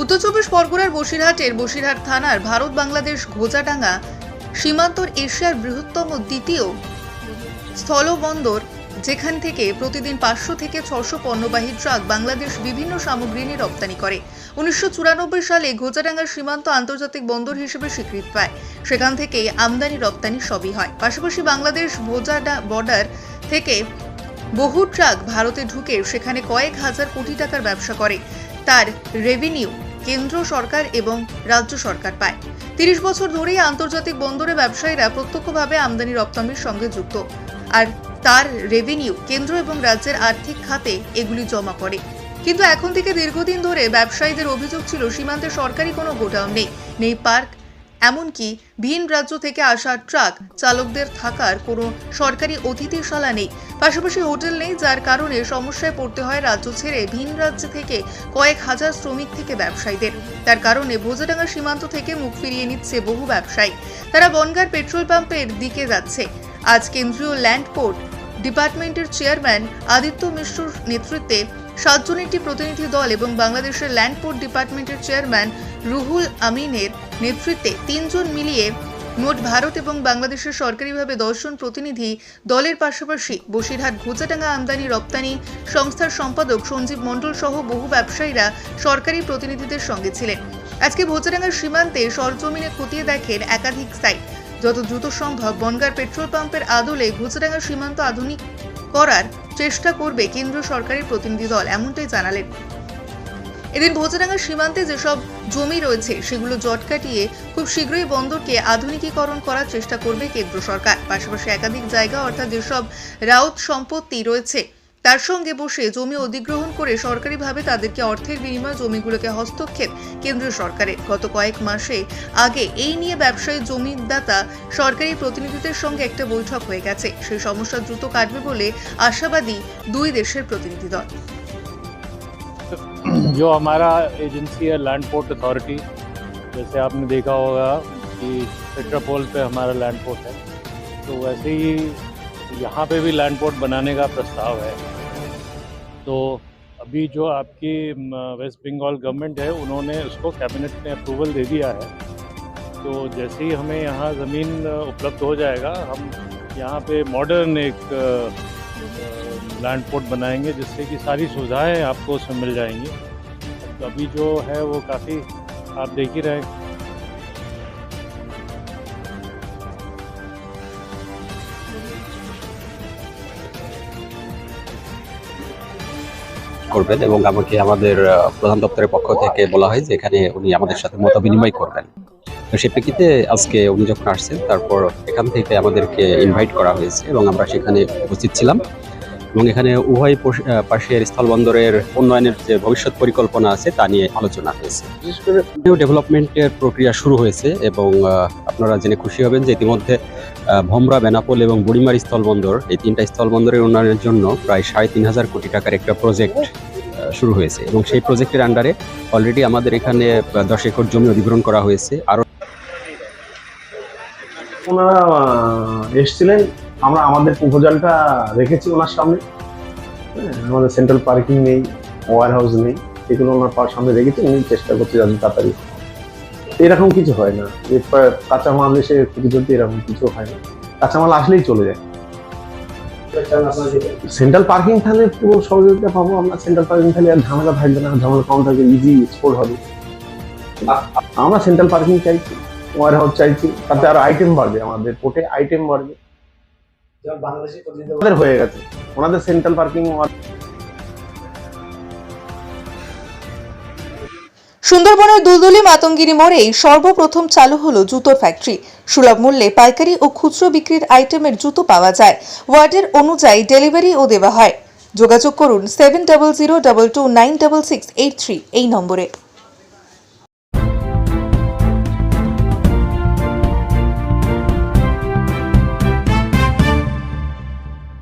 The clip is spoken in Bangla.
উত্তর চব্বিশ পরগনার বসিরহাটের বসিরহাট থানার ভারত বাংলাদেশ ঘোচাডাঙ্গা সীমান্তর এশিয়ার বৃহত্তম দ্বিতীয় স্থলবন্দর, যেখান থেকে প্রতিদিন পাঁচশো থেকে ছশো পণ্যবাহী ট্রাক বাংলাদেশ বিভিন্ন সামগ্রী নিয়ে রপ্তানি করে। উনিশশো চুরানব্বই সালে ঘোচাডাঙ্গা সীমান্ত আন্তর্জাতিক বন্দর হিসেবে স্বীকৃতি পায়। সেখান থেকে আমদানি রপ্তানি সবই হয়। পাশাপাশি বাংলাদেশ ভোজাডা বর্ডার থেকে বহু ট্রাক ভারতে ঢুকে সেখানে কয়েক হাজার কোটি টাকার ব্যবসা করে। তার রেভিনিউ কেন্দ্র সরকার এবং রাজ্য সরকার পায়। তিরিশ বছর ধরেই আন্তর্জাতিক বন্দরে ব্যবসায়ীরা প্রত্যক্ষভাবে আমদানি রপ্তানির সঙ্গে যুক্ত। আর তার রেভিনিউ কেন্দ্র এবং রাজ্যের আর্থিক খাতে এগুলি জমা করে কিন্তু এখন থেকে দীর্ঘদিন ধরে ব্যবসায়ীদের অভিযোগ ছিল, সীমান্তে সরকারি কোনো গোডাউন নেই। নেই পার্ক এমনকি ভিন রাজ্য থেকে আসা ট্রাক চালকদের থাকার কোনো সরকারি অতিথিশালা নেই। পাশাপাশি হোটেল নেই, যার কারণে সমস্যায় পড়তে হয় রাজ্য ছেড়ে ভিন রাজ্য থেকে কয়েক হাজার শ্রমিক থেকে ব্যবসায়ীদের। তার কারণে ভোজাডাঙ্গা সীমান্ত থেকে মুখ ফিরিয়ে নিচ্ছে বহু ব্যবসায়ী। তারা বনগার পেট্রোল পাম্পের দিকে যাচ্ছে। আজ কেন্দ্রীয় ল্যান্ড পোর্ট ডিপার্টমেন্টের চেয়ারম্যান আদিত্য মিশ্রর নেতৃত্বে সাতজন একটি প্রতিনিধি দল এবং বাংলাদেশের ল্যান্ডপোর্ট ডিপার্টমেন্টের চেয়ারম্যান রুহুল আমিনের নেতৃত্বে তিনজন মিলিয়ে মোট ভারত এবং বাংলাদেশের সরকারিভাবে দশজন প্রতিনিধি দলের পাশাপাশি বসিরহাট ঘোচাডাঙ্গা আমদানি রপ্তানি সংস্থার সম্পাদক সঞ্জীব মণ্ডল সহ বহু ব্যবসায়ীরা সরকারি প্রতিনিধিদের সঙ্গে ছিলেন। আজকে ভোচাডাঙ্গার সীমান্তে সরজমিনে খতিয়ে দেখেন একাধিক সাইট যত দ্রুত সম্ভব বনগার পেট্রোল পাম্পের আদলে ঘোচাডাঙ্গা সীমান্ত আধুনিক করার চেষ্টা করবে কেন্দ্র সরকারের প্রতিনিধি দল, এমনটাই জানালেন। এদিন ভোজাডাঙ্গা সীমান্তে যেসব জমি রয়েছে, সেগুলো জট কাটিয়ে খুব শীঘ্রই বন্দরকে আধুনিকীকরণ করার চেষ্টা করবে কেন্দ্র সরকার। পাশাপাশি একাধিক জায়গা অর্থাৎ যেসব রাউত সম্পত্তি রয়েছে তার সঙ্গে বসে জমি অধিগ্রহণ করে সরকারিভাবে তাদেরকে অর্থের বিনিময়ে জমিগুলোকে হস্তক্ষেপ কেন্দ্রীয় সরকারের গত কয়েক মাসে আগে এই নিয়ে ব্যবসায়ী জমিদাতা সরকারি প্রতিনিধিদের সঙ্গে একটা বৈঠক হয়ে গেছে সেই সমস্যা দ্রুত কাটবে বলে আশাবাদী দুই দেশের প্রতিনিধি দল जो हमारा एजेंसी है लैंड पोर्ट अथॉरिटी जैसे आपने देखा होगा कि पेट्रापोल पे हमारा लैंड पोर्ट है तो वैसे ही यहाँ पे भी लैंड पोर्ट बनाने का प्रस्ताव है तो अभी जो आपकी वेस्ट बंगाल गवर्नमेंट है, उन्होंने उसको कैबिनेट ने अप्रूवल दे दिया है। तो जैसे ही हमें यहाँ ज़मीन उपलब्ध हो जाएगा, हम यहाँ पे मॉडर्न एक लैंड पोर्ट बनाएँगे, जिससे कि सारी सुविधाएँ आपको उसमें मिल जाएँगी। तो अभी जो है वो काफ़ी आप देख ही रहे हैं। করবেন এবং আমাকে আমাদের প্রধান দপ্তরের পক্ষ থেকে বলা হয় যে এখানে উনি আমাদের সাথে মত বিনিময় করবেন। সেই প্রেক্ষিতে আজকে উনি যখন আসছেন, তারপর এখান থেকে আমাদেরকে ইনভাইট করা হয়েছে এবং আমরা সেখানে উপস্থিত ছিলাম। এবং এখানে উভয় পাশের স্থলবন্দরের উন্নয়নের যে ভবিষ্যৎ পরিকল্পনা আছে তা নিয়ে আলোচনা হয়েছে। বিশেষ করে ডেভেলপমেন্টের প্রক্রিয়া শুরু হয়েছে এবং আপনারা জেনে খুশি হবেন যে ইতিমধ্যে ভমরা, বেনাপোল এবং বুড়িমারি স্থলবন্দর এই তিনটা স্থলবন্দরের উন্নয়নের জন্য প্রায় সাড়ে তিন হাজার কোটি টাকার একটা প্রজেক্ট শুরু হয়েছে এবং সেই প্রজেক্টের আন্ডারে অলরেডি আমাদের এখানে দশ একর জমি অধিগ্রহণ করা হয়েছে। আরও ওনারা এসছিলেন আমরা আমাদের প্রপোজালটা রেখেছি ওনার সামনে। হ্যাঁ, আমাদের সেন্ট্রাল পার্কিং নেই ওয়ার হাউস নেই এগুলো ওনার পার সামনে রেখেছি উনি চেষ্টা করছে যাতে তাড়াতাড়ি। এরকম কিছু হয় না। যে কাঁচামাল এসে ক্ষতি চলতে এরকম কিছু হয় না। কাঁচামাল আসলেই চলে যায়। সেন্ট্রাল পার্কিং থাকলে পুরো সহযোগিতা পাবো আমরা। সেন্ট্রাল পার্কিং থাকলে আর ঝামেলা থাকবে না। ঝামেলা কম থাকবে ইজি এক্সপোর্ট হবে। আমরা সেন্ট্রাল পার্কিং চাইছি ওয়ার হাউস চাইছি তাতে আরও আইটেম বাড়বে আমাদের। পোর্টে আইটেম বাড়বে। ওনাদের হয়ে গেছে। ওনাদের সেন্ট্রাল পার্কিং সুন্দরবনের দুলদুলি মাতঙ্গিরি মোড়ে সর্বপ্রথম চালু হলো জুতোর ফ্যাক্টরি সুলভ মূল্যে পাইকারি ও খুচরো বিক্রির আইটেমের জুতো পাওয়া যায়। ওয়ার্ডের অনুযায়ী ডেলিভারিও দেওয়া হয়। যোগাযোগ করুন seven double zero double two nine double six eight three এই নম্বরে।